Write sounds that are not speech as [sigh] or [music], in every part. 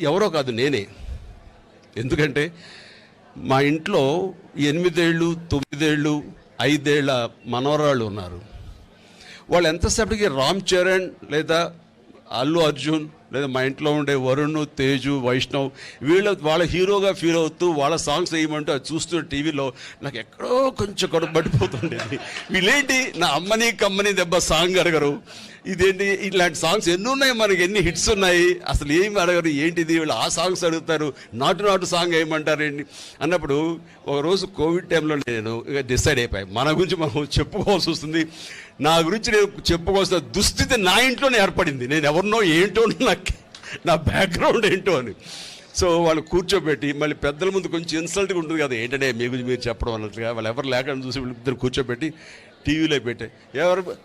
ఎవరో కాదు నేనే. ఎందుకంటే మా ఇంట్లో ఎనిమిదేళ్ళు తొమ్మిదేళ్ళు ఐదేళ్ళ మనవరాళ్ళు ఉన్నారు. వాళ్ళు ఎంతసేపటికి రామ్ చరణ్ లేదా అల్లు అర్జున్ లేదా మా ఇంట్లో ఉండే వరుణ్ తేజు వైష్ణవ్ వీళ్ళ వాళ్ళ హీరోగా ఫీల్ అవుతూ వాళ్ళ సాంగ్స్ వేయమంటూ అది చూస్తున్న టీవీలో నాకు ఎక్కడో కొంచెం కడుపు పడిపోతుండేది. వీళ్ళేంటి? నా అమ్మని కమ్మని దెబ్బ సాంగ్ అడగరు. ఇదేంటి? ఇలాంటి సాంగ్స్ ఎన్ని ఉన్నాయి? మనకి ఎన్ని హిట్స్ ఉన్నాయి? అసలు ఏమి అడగరు? ఏంటిది? వీళ్ళు ఆ సాంగ్స్ అడుగుతారు. నాటు నాటు సాంగ్ వేయమంటారు ఏంటి? అన్నప్పుడు ఒకరోజు కోవిడ్ టైంలో నేను ఇక డిసైడ్ అయిపోయాయి మన గురించి మనం చెప్పుకోవాల్సి వస్తుంది. నా గురించి నేను చెప్పుకోవాల్సిన దుస్థితి నా ఇంట్లోనే ఏర్పడింది. నేను ఎవరినో ఏంటో నాకు నా బ్యాక్గ్రౌండ్ ఏంటో అని. సో వాళ్ళు కూర్చోబెట్టి మళ్ళీ పెద్దల ముందు కొంచెం ఇన్సల్ట్గా ఉంటుంది కదా ఏంటంటే మీ గురించి మీరు చెప్పడం అన్నట్లుగా వాళ్ళు ఎవరు లేకుండా చూసి వీళ్ళిద్దరు కూర్చోబెట్టి టీవీలో పెట్టాయి ఎవరు?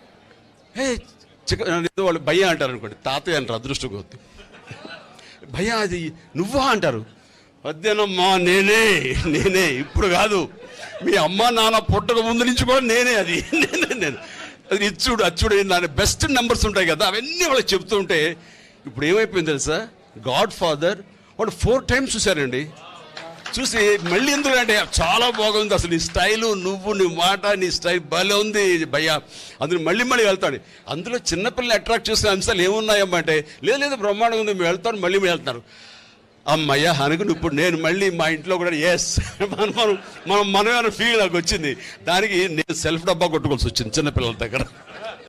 హే చికెన్ ఏదో వాళ్ళు భయ అంటారు అనుకోండి తాతయ్య అంటారు అదృష్టం కొద్ది. భయ అది నువ్వా? అంటారు. వద్దేనమ్మా నేనే నేనే ఇప్పుడు కాదు. మీ అమ్మ నాన్న పుట్టక ముందు నుంచి కూడా నేనే అది నేనే నేను. అది ఇచ్చుడు అచ్చుడు దాని బెస్ట్ నెంబర్స్ ఉంటాయి కదా అవన్నీ వాళ్ళకి చెప్తుంటే ఇప్పుడు ఏమైపోయింది తెలుసా? గాడ్ ఫాదర్ వాడు ఫోర్ టైమ్స్ చూశారండి చూసి మళ్ళీ ఎందుకు అంటే చాలా బాగుంది అసలు నీ స్టైలు నువ్వు నీ మాట నీ స్టైల్ భలే ఉంది భయ్యా. అందులో మళ్ళీ మళ్ళీ వెళ్తాడు. అందులో చిన్నపిల్లలు అట్రాక్ట్ చేసిన అంశాలు ఏమున్నాయమ్మా అంటే లేదు లేదు బ్రహ్మాండంగా ఉంది మేము వెళ్తాను మళ్ళీ మేము వెళ్తున్నారు అమ్మయ్య అనుకుని ఇప్పుడు నేను మళ్ళీ మా ఇంట్లో కూడా ఎస్ [laughs] మనం మనం మనం మనమైన ఫీల్ నాకు వచ్చింది. దానికి నేను సెల్ఫ్ డబ్బా కొట్టుకోవాల్సి వచ్చింది చిన్నపిల్లల దగ్గర.